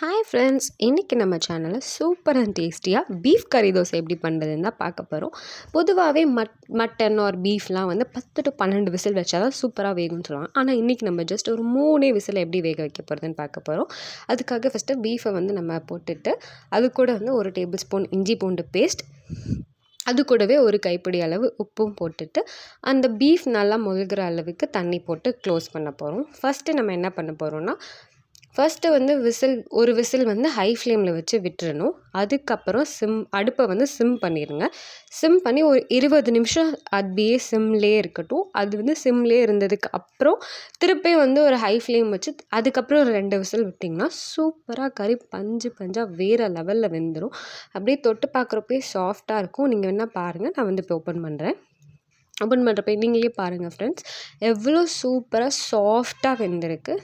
Hi friends இன்றைக்கி நம்ம சேனலில் சூப்பர் அண்ட் டேஸ்டியாக பீஃப் கறி தோசை எப்படி பண்ணுறதுன்னு தான் பார்க்க போகிறோம் பொதுவாகவே மட் மட்டன் ஆர் பீஃப்லாம் வந்து பத்து டு பன்னெண்டு விசில் வச்சா தான் சூப்பராக வேகும்னு சொல்லுவாங்க. ஆனால் இன்றைக்கி நம்ம ஜஸ்ட் ஒரு மூணே விசில் எப்படி வேக வைக்க போகிறதுன்னு பார்க்க போகிறோம் அதுக்காக ஃபஸ்ட்டு பீஃபை வந்து நம்ம போட்டுட்டு அது கூட வந்து ஒரு டேபிள் ஸ்பூன் இஞ்சி பூண்டு பேஸ்ட் அது கூடவே ஒரு கைப்பிடி அளவு உப்பும் போட்டுட்டு அந்த பீஃப் நல்லா முழுகிற அளவுக்கு தண்ணி போட்டு க்ளோஸ் பண்ண போகிறோம் ஃபஸ்ட்டு நம்ம என்ன பண்ண போகிறோம்னா ஃபஸ்ட்டு வந்து விசில் ஒரு விசில் வந்து ஹை ஃப்ளேமில் வச்சு விட்டுறணும். அதுக்கப்புறம் சிம் அடுப்பை வந்து சிம் பண்ணிடுங்க சிம் பண்ணி ஒரு இருபது நிமிஷம் அப்படியே சிம்லேயே இருக்கட்டும். அது வந்து சிம்லேயே இருந்ததுக்கு அப்புறம் திருப்பி வந்து ஒரு ஹை ஃப்ளேம் வச்சு அதுக்கப்புறம் ஒரு ரெண்டு விசில் விட்டிங்கன்னா சூப்பராக கறி பஞ்சு பஞ்சாக வேறு லெவலில் வெந்துடும் அப்படியே தொட்டு பார்க்குறப்பே சாஃப்டாக இருக்கும். நீங்கள் வேணால் பாருங்கள் நான் வந்து இப்போ ஓப்பன் பண்ணுறேன் ஓப்பன் பண்ணுறப்ப நீங்களே பாருங்கள் ஃப்ரெண்ட்ஸ் எவ்வளோ சூப்பராக சாஃப்டாக வெந்திருக்கு.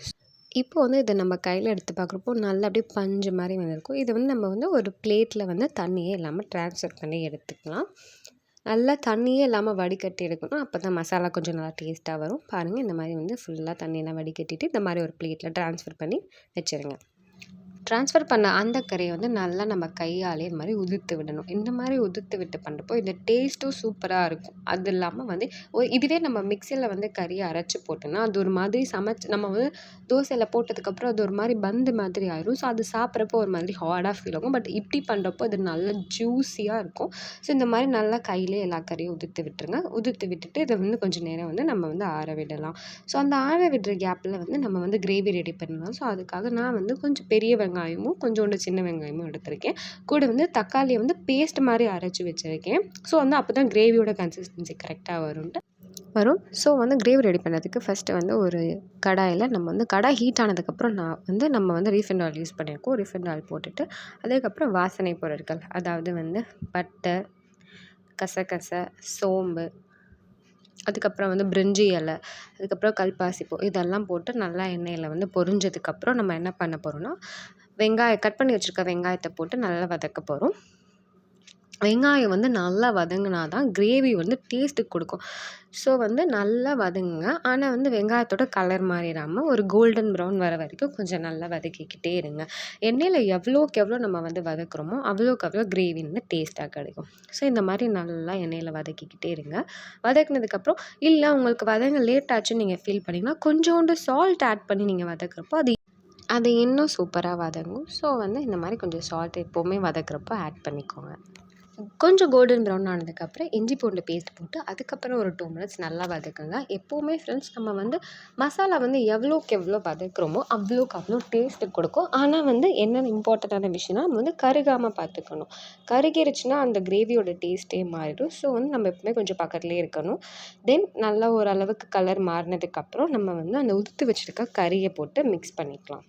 இப்போ வந்து இதை நம்ம கையில் எடுத்து பார்க்குறப்போ நல்லா அப்படியே பஞ்சு மாதிரி வந்திருக்கும். இதை வந்து நம்ம வந்து ஒரு பிளேட்டில் வந்து தண்ணியே இல்லாமல் ட்ரான்ஸ்ஃபர் பண்ணி எடுத்துக்கலாம். நல்லா தண்ணியே இல்லாமல் வடிகட்டி எடுக்கணும். அப்போ தான் மசாலா கொஞ்சம் நல்லா டேஸ்ட்டாக வரும். பாருங்கள் இந்த மாதிரி வந்து ஃபுல்லாக தண்ணியெல்லாம் வடிகட்டிட்டு இந்த மாதிரி ஒரு பிளேட்டில் ட்ரான்ஸ்ஃபர் பண்ணி வச்சுருங்க. ட்ரான்ஸ்ஃபர் பண்ண அந்த கறியை வந்து நல்லா நம்ம கையாலே இது மாதிரி உதிர்த்து விடணும். இந்த மாதிரி உதிர்த்து விட்டு பண்ணுறப்போ இந்த டேஸ்ட்டும் சூப்பராக இருக்கும். அது இல்லாமல் வந்து ஒரு இதுவே நம்ம மிக்சியில் வந்து கறியை அரைச்சி போட்டோன்னா அது ஒரு மாதிரி சமைச்சு நம்ம வந்து தோசையில் போட்டதுக்கப்புறம் அது ஒரு மாதிரி பந்து மாதிரி ஆயிரும். ஸோ அது சாப்பிட்றப்போ ஒரு மாதிரி ஹார்டாக ஃபீல் ஆகும். பட் இப்படி பண்ணுறப்போ அது நல்லா ஜூஸியாக இருக்கும். ஸோ இந்த மாதிரி நல்லா கையிலே எல்லா கறியும் உதிர்த்து விட்டுருங்க. உதிர்த்து விட்டுட்டு இதை வந்து கொஞ்சம் நேரம் வந்து நம்ம வந்து ஆற விடலாம். ஸோ அந்த ஆற விடுற கேப்பில் வந்து நம்ம வந்து கிரேவி ரெடி பண்ணலாம். ஸோ அதுக்காக நான் வந்து கொஞ்சம் பெரிய வெங்காயமும் கொஞ்சோண்டு சின்ன வெங்காயமும் எடுத்திருக்கேன். கூட வந்து தக்காளியை வந்து பேஸ்ட் மாதிரி அரைச்சி வச்சுருக்கேன். ஸோ வந்து அப்போ தான் கிரேவியோட கன்சிஸ்டன்சி கரெக்டாக வரும்ன்ட்டு வரும். ஸோ வந்து கிரேவி ரெடி பண்ணுறதுக்கு ஃபஸ்ட்டு வந்து ஒரு கடாயில் நம்ம வந்து கடாய் ஹீட் ஆனதுக்கப்புறம் நான் வந்து நம்ம வந்து ரீஃபைண்ட் ஆயில் யூஸ் பண்ணியிருக்கோம். ரீஃபைண்ட் ஆயில் போட்டுட்டு அதுக்கப்புறம் வாசனை பொருட்கள் அதாவது வந்து பட்டை கசகச சோம்பு அதுக்கப்புறம் வந்து பிரிஞ்சி இலை அதுக்கப்புறம் கல்பாசிப்பூ இதெல்லாம் போட்டு நல்லா எண்ணெயில் வந்து பொரிஞ்சதுக்கப்புறம் நம்ம என்ன பண்ண போகிறோம்னா வெங்காயம் கட் பண்ணி வச்சுருக்க வெங்காயத்தை போட்டு நல்லா வதக்க போகிறோம் வெங்காயம் வந்து நல்லா வதங்கினா தான் கிரேவி வந்து டேஸ்ட்டு கொடுக்கும். ஸோ வந்து நல்லா வதங்குங்க. ஆனால் வந்து வெங்காயத்தோட கலர் மாறிடாமல் ஒரு கோல்டன் ப்ரௌன் வர வரைக்கும் கொஞ்சம் நல்லா வதக்கிக்கிட்டே இருங்க. எண்ணெயில் எவ்வளோக்கு எவ்வளோ நம்ம வந்து வதக்குறோமோ அவ்வளோக்கு அவ்வளோ கிரேவி வந்து டேஸ்ட்டாக கிடைக்கும். ஸோ இந்த மாதிரி நல்லா எண்ணெயில் வதக்கிக்கிட்டே இருங்க. வதக்குனதுக்கப்புறம் இல்லை உங்களுக்கு வதங்க லேட் ஆச்சுன்னு நீங்கள் ஃபீல் பண்ணிங்கன்னா கொஞ்சோண்டு சால்ட் ஆட் பண்ணி நீங்கள் வதக்குறப்போ அது அது இன்னும் சூப்பராக வதங்கும். ஸோ வந்து இந்த மாதிரி கொஞ்சம் சால்ட் எப்போவுமே வதக்குறப்போ ஆட் பண்ணிக்கோங்க. கொஞ்சம் கோல்டன் ப்ரௌன் ஆனதுக்கப்புறம் இஞ்சி பூண்டு பேஸ்ட் போட்டு அதுக்கப்புறம் ஒரு டூ மினிட்ஸ் நல்லா வதக்குங்க. எப்போவுமே ஃப்ரெண்ட்ஸ் நம்ம வந்து மசாலா வந்து எவ்வளோக்கு எவ்வளோ வதக்குறோமோ அவ்வளோக்கு அவ்வளோ டேஸ்ட்டு கொடுக்கும். ஆனால் வந்து என்ன இம்பார்ட்டண்ட்டான விஷயம்னா நம்ம வந்து கருகாமல் பார்த்துக்கணும். கருகிருச்சுன்னா அந்த கிரேவியோட டேஸ்ட்டே மாறிடும். ஸோ வந்து நம்ம எப்பவுமே கொஞ்சம் பக்கத்துலேயே இருக்கணும். தென் நல்லா ஓரளவுக்கு கலர் மாறினதுக்கப்புறம் நம்ம வந்து அந்த உதுத்து வச்சுருக்க கறியை போட்டு மிக்ஸ் பண்ணிக்கலாம்.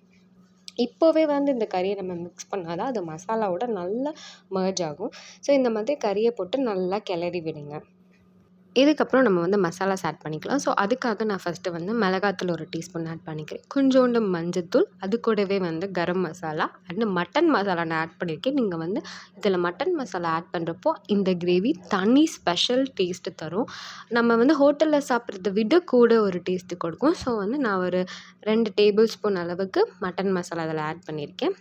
இப்போவே வந்து இந்த கறியை நம்ம மிக்ஸ் பண்ணால் தான் அது மசாலாவோட நல்லா மெர்ஜ் ஆகும். ஸோ இந்த மாதிரி கறியை போட்டு நல்லா கிளறி விடுங்க. இதுக்கப்புறம் நம்ம வந்து மசாலாஸ் ஆட் பண்ணிக்கலாம். ஸோ அதுக்காக நான் ஃபஸ்ட்டு வந்து மிளகாத்தூள் ஒரு டீஸ்பூன் ஆட் பண்ணிக்கிறேன். கொஞ்சோண்டு மஞ்சத்தூள் அது கூடவே வந்து கரம் மசாலா அண்டு மட்டன் மசாலா நான் ஆட் பண்ணியிருக்கேன் நீங்கள் வந்து இதில் மட்டன் மசாலா ஆட் பண்ணுறப்போ இந்த கிரேவி தனி ஸ்பெஷல் டேஸ்ட்டு தரும். நம்ம வந்து ஹோட்டலில் சாப்பிட்றத விட கூட ஒரு டேஸ்ட்டு கொடுக்கும். ஸோ வந்து நான் ஒரு ரெண்டு டேபிள் ஸ்பூன் அளவுக்கு மட்டன் மசாலா அதில் ஆட் பண்ணியிருக்கேன்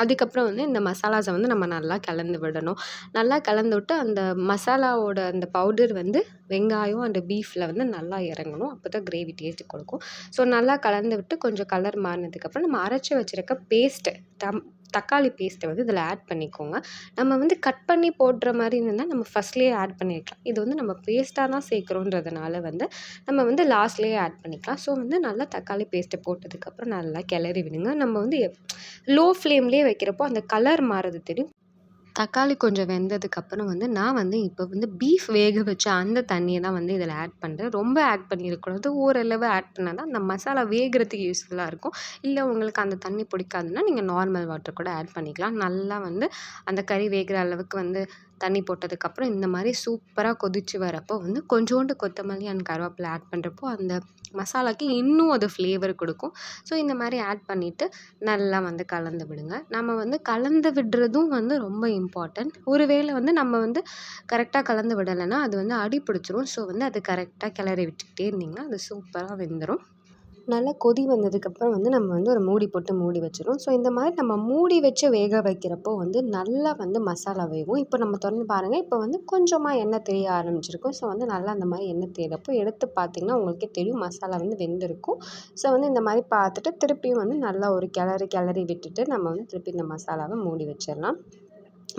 அதுக்கப்புறம் வந்து இந்த மசாலாஸை வந்து நம்ம நல்லா கலந்து விடணும். நல்லா கலந்து விட்டு அந்த மசாலாவோட அந்த பவுடர் வந்து வெங்காயம் அந்த பீஃபில் வந்து நல்லா இறங்கணும். அப்போ தான் கிரேவி டேஸ்ட்டு கொடுக்கும். ஸோ நல்லா கலந்து விட்டு கொஞ்சம் கலர் மாறினதுக்கப்புறம் நம்ம அரைச்சி வச்சுருக்க பேஸ்ட்டு டம் தக்காளி பேஸ்ட்டை வந்து இதில் ஆட் பண்ணிக்கோங்க. நம்ம வந்து கட் பண்ணி போடுற மாதிரி இருந்ததுன்னா நம்ம ஃபஸ்ட்லேயே ஆட் பண்ணிக்கலாம் இது வந்து நம்ம பேஸ்ட்டாக தான் சேர்க்குறோன்றதுனால வந்து நம்ம வந்து லாஸ்ட்லேயே ஆட் பண்ணிக்கலாம். ஸோ வந்து நல்லா தக்காளி பேஸ்ட்டை போட்டதுக்கப்புறம் நல்லா கிளறி விடுங்க. நம்ம வந்து லோ ஃப்ளேம்லேயே வைக்கிறப்போ அந்த கலர் மாறுறது தெரியும். தக்காளி கொஞ்சம் வெந்ததுக்கப்புறம் வந்து நான் வந்து இப்போ வந்து பீஃப் வேக வச்ச அந்த தண்ணியை தான் வந்து இதில் ஆட் பண்ணுறேன் ரொம்ப ஆட் பண்ணிடக்கூடாது. ஓரளவு ஆட் பண்ணால் தான் அந்த மசாலா வேகிறதுக்கு யூஸ்ஃபுல்லாக இருக்கும். இல்லை உங்களுக்கு அந்த தண்ணி பிடிக்காதுன்னா நீங்கள் நார்மல் வாட்டர் கூட ஆட் பண்ணிக்கலாம். நல்லா வந்து அந்த கறி வேகிற அளவுக்கு வந்து தண்ணி போட்டதுக்கப்புறம் இந்த மாதிரி சூப்பராக கொதித்து வரப்போ வந்து கொஞ்சோண்டு கொத்தமல்லி அண்ட் கருவேப்பிலை ஆட் பண்ணுறப்போ அந்த மசாலாக்கு இன்னும் அது ஃப்ளேவர் கொடுக்கும். ஸோ இந்த மாதிரி ஆட் பண்ணிவிட்டு நல்லா வந்து கலந்து விடுங்க. நம்ம வந்து கலந்து விடுறதும் வந்து ரொம்ப இம்பார்ட்டண்ட் ஒருவேளை வந்து நம்ம வந்து கரெக்டாக கலந்து விடலைன்னா அது வந்து அடி பிடிச்சிரும். ஸோ வந்து அது கரெக்டாக கிளறி விட்டுக்கிட்டே இருந்திங்கன்னா அது சூப்பராக வெந்துடும் நல்லா கொதி வந்ததுக்கப்புறம் வந்து நம்ம வந்து ஒரு மூடி போட்டு மூடி வச்சிரும் ஸோ இந்த மாதிரி நம்ம மூடி வச்சு வேக வைக்கிறப்போ வந்து நல்லா வந்து மசாலா வேகும். இப்போ நம்ம திறந்து பாருங்கள் இப்போ வந்து கொஞ்சமாக எண்ணெய் தெரிய ஆரம்பிச்சிருக்கும். ஸோ வந்து நல்லா அந்த மாதிரி எண்ணெய் தேய்கிறப்போ எடுத்து பார்த்திங்கன்னா உங்களுக்கே தெரியும் மசாலா வந்து வெந்திருக்கும். ஸோ வந்து இந்த மாதிரி பார்த்துட்டு திருப்பியும் வந்து நல்லா ஒரு கிளறி கிளறி விட்டுட்டு நம்ம வந்து திருப்பி இந்த மசாலாவை மூடி வச்சிடலாம்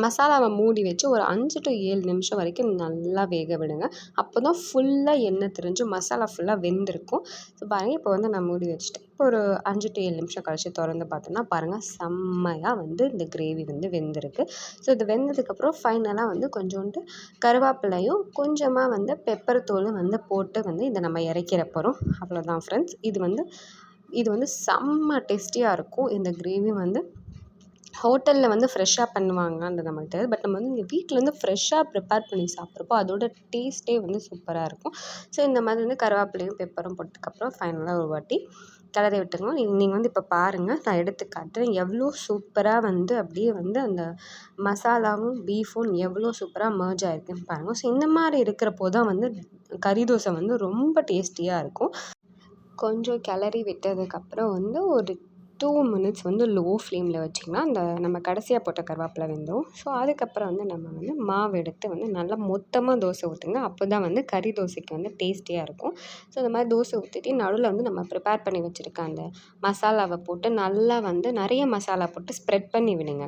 மசாலாவை மூடி வச்சு ஒரு அஞ்சு டு ஏழு நிமிஷம் வரைக்கும் நல்லா வேக விடுங்க. அப்போ தான் ஃபுல்லாக எண்ணெய் திரிஞ்சு மசாலா ஃபுல்லாக வெந்திருக்கும். ஸோ பாருங்கள் இப்போ வந்து நான் மூடி வச்சுட்டேன். இப்போ ஒரு அஞ்சு டு ஏழு நிமிஷம் கழித்து திறந்து பார்த்தோன்னா பாருங்கள் செம்மையாக வந்து இந்த கிரேவி வந்து வெந்திருக்கு. ஸோ இது வெந்ததுக்கப்புறம் ஃபைனலாக வந்து கொஞ்சோண்டு கருவேப்பிலையும் கொஞ்சமாக வந்து பெப்பர் தூளும் வந்து போட்டு வந்து இதை நம்ம இறக்கிறப்பறம் அவ்வளோதான் ஃப்ரெண்ட்ஸ் இது வந்து இது வந்து செம்ம டேஸ்டியாக இருக்கும். இந்த கிரேவி வந்து ஹோட்டலில் வந்து ஃப்ரெஷ்ஷாக பண்ணுவாங்க அந்த தெரியாது பட் நம்ம வந்து இங்கே வீட்டில் வந்து ஃப்ரெஷ்ஷாக ப்ரிப்பேர் பண்ணி சாப்பிட்றப்போ அதோட டேஸ்ட்டே வந்து சூப்பராக இருக்கும். ஸோ இந்த மாதிரி வந்து கருவேப்பிலையும் பெப்பரும் போட்டதுக்கப்புறம் ஃபைனலாக ஒரு வாட்டி கிளறி விட்டுருங்க நீங்கள் வந்து இப்போ பாருங்கள் நான் எடுத்து காட்டுறேன். எவ்வளோ சூப்பராக வந்து அப்படியே வந்து அந்த மசாலாவும் பீஃபும் எவ்வளோ சூப்பராக மர்ஜ் ஆகிருக்குன்னு பாருங்கள் ஸோ இந்த மாதிரி இருக்கிறப்போ தான் வந்து கறி தோசை வந்து ரொம்ப டேஸ்டியாக இருக்கும். கொஞ்சம் கிளறி விட்டதுக்கப்புறம் வந்து ஒரு டூ மினிட்ஸ் வந்து லோ ஃப்ளேமில் வச்சிங்கன்னா அந்த நம்ம கடைசியாக போட்ட கருவேப்பிலை வெந்துடும் ஸோ அதுக்கப்புறம் வந்து நம்ம வந்து மாவு எடுத்து வந்து நல்லா மொத்தமாக தோசை ஊற்றுங்க அப்போ தான் வந்து கறி தோசைக்கு வந்து டேஸ்டியாக இருக்கும். ஸோ இந்த மாதிரி தோசை ஊற்றிட்டு நடுவில் வந்து நம்ம ப்ரிப்பேர் பண்ணி வச்சுருக்க அந்த மசாலாவை போட்டு நல்லா வந்து நிறைய மசாலா போட்டு ஸ்ப்ரெட் பண்ணி விடுங்க.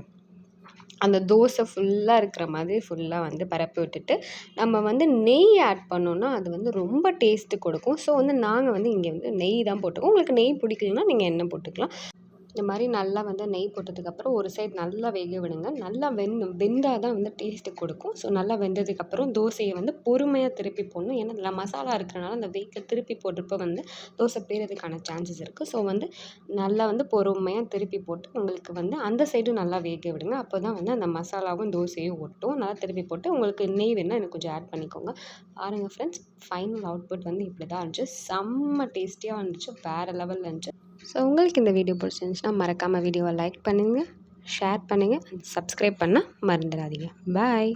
அந்த தோசை ஃபுல்லாக இருக்கிற மாதிரி ஃபுல்லாக வந்து பரப்பி விட்டுட்டு நம்ம வந்து நெய் ஆட் பண்ணோன்னா அது வந்து ரொம்ப டேஸ்ட்டு கொடுக்கும். ஸோ வந்து நாங்கள் வந்து இங்கே வந்து நெய் தான் போட்டுக்கோம் உங்களுக்கு நெய் பிடிக்கலனா நீங்கள் எண்ணெய் போட்டுக்கலாம். இந்த மாதிரி நல்லா வந்து நெய் போட்டதுக்கப்புறம் ஒரு சைடு நல்லா வேக விடுங்க. நல்லா வெந் வெந்தால் தான் வந்து டேஸ்ட்டு கொடுக்கும். ஸோ நல்லா வெந்ததுக்கப்புறம் தோசையை வந்து பொறுமையாக திருப்பி போடணும். ஏன்னா நல்லா மசாலா இருக்கிறனால அந்த வெயிட்ல திருப்பி போடுறப்ப வந்து தோசை பேரதுக்கான சான்சஸ் இருக்குது ஸோ வந்து நல்லா வந்து பொறுமையாக திருப்பி போட்டு உங்களுக்கு வந்து அந்த சைடும் நல்லா வேக விடுங்க. அப்போ தான் வந்து அந்த மசாலாவும் தோசையும் ஒட்டும். நல்லா திருப்பி போட்டு உங்களுக்கு நெய் வேணால் எனக்கு கொஞ்சம் ஆட் பண்ணிக்கோங்க. பாருங்கள் ஃப்ரெண்ட்ஸ் ஃபைனல் அவுட்புட் வந்து இப்படி தான் இருந்துச்சு. செம்ம டேஸ்டியாக இருந்துச்சு. வேறு லெவலில் இருந்துச்சு. ஸோ உங்களுக்கு இந்த வீடியோ பிடிச்சிருந்துச்சுன்னா மறக்காமல் வீடியோவை லைக் பண்ணுங்கள் ஷேர் பண்ணுங்கள் சப்ஸ்கிரைப் பண்ண மறந்துடாதீங்க. பாய்